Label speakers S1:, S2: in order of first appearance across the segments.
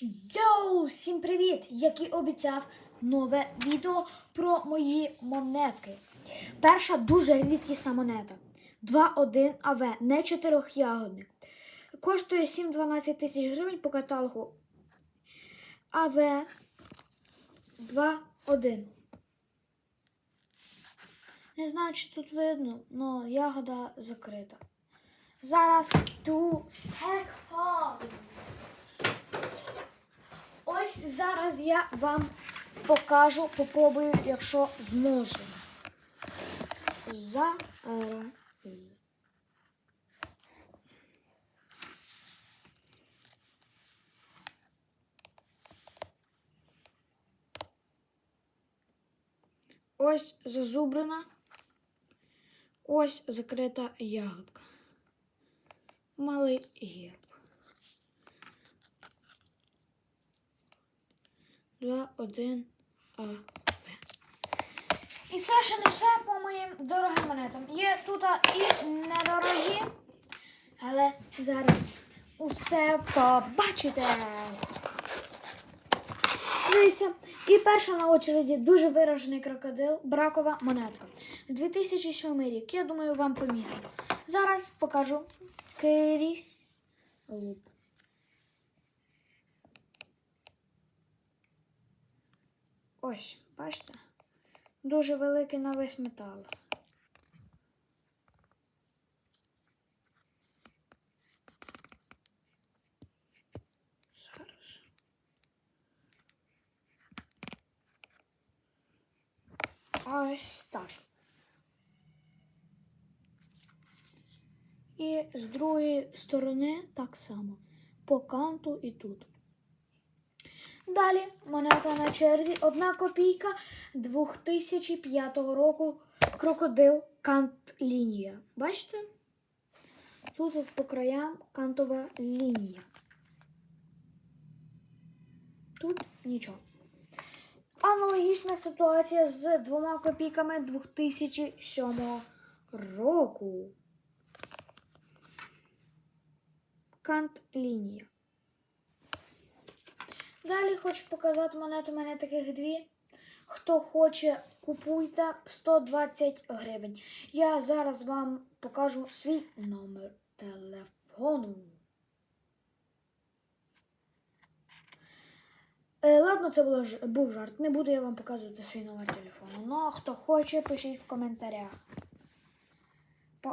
S1: Йоу, всім привіт! Як і обіцяв, нове відео про мої монетки. Перша дуже рідкісна монета. 2-1 АВ, не чотирьохягодник. Коштує 7-12 тисяч гривень по каталогу. АВ 2-1. Не знаю, чи тут видно, але ягода закрита. Зараз ту секунду. Ось зараз я вам покажу, попробую, якщо зможу. Зараз. Ось зазубрена. Ось закрита ягодка. Малий герб. 2, 1, А, В. І це ще не все по моїм дорогим монетам. Є тут і недорогі, але зараз усе побачите. Дивіться, і перша на очереді дуже виражений крокодил, бракова монетка. 2007 рік. Я думаю, вам помітно. Зараз покажу крізь луп. Ось, бачите? Дуже великий на весь метал. Ось так. І з другої сторони так само. По канту і тут. Далі монета на черзі. Одна копійка 2005 року. Крокодил кант лінія. Бачите? Тут по краям кантова лінія. Тут нічого. Аналогічна ситуація з двома копійками 2007 року. Кант лінія. Далі хочу показати монету. У мене таких дві. Хто хоче, купуйте 120 гривень. Я зараз вам покажу свій номер телефону. Е, ладно, це було, був жарт. Не буду я вам показувати свій номер телефону. Ну, хто хоче, пишіть в коментарях.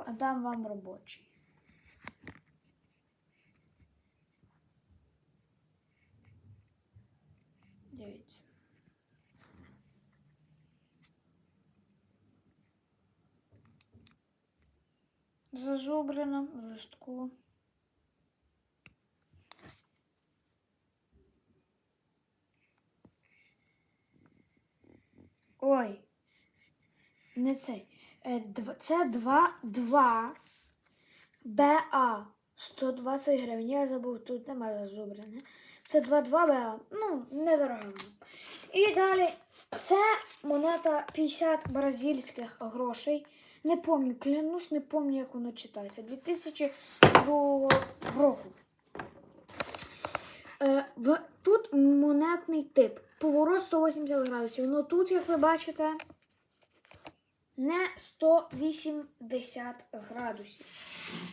S1: Дам вам робочий. Дивіться. Зазубрено в листку. Ой, не цей. Е, Це 2, 2 БА 120 гривень. Я забув, тут немає зазубрене. Це 2-2 БА. Ну, недорого. І далі це монета 50 бразильських грошей. Не пам'ятаю, клянусь, не пам'ятаю, як воно читається. 2002 року. Е, в, тут монетний тип. Поворот 180 градусів. Ну тут, як ви бачите, не 180 градусів.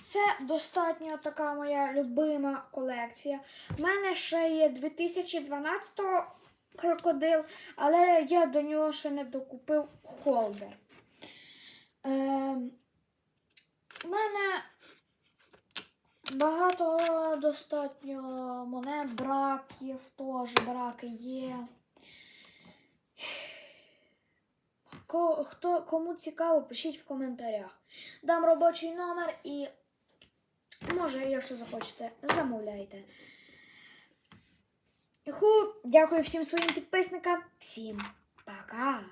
S1: Це достатньо така моя любима колекція. У мене ще є 2012 крокодил, але я до нього ще не докупив холдер. Е, у мене багато достатньо монет, браків теж браки є. Хто, кому цікаво, пишіть в коментарях. Дам робочий номер і може, якщо захочете, замовляйте. Ху, дякую всім своїм підписникам. Всім пока!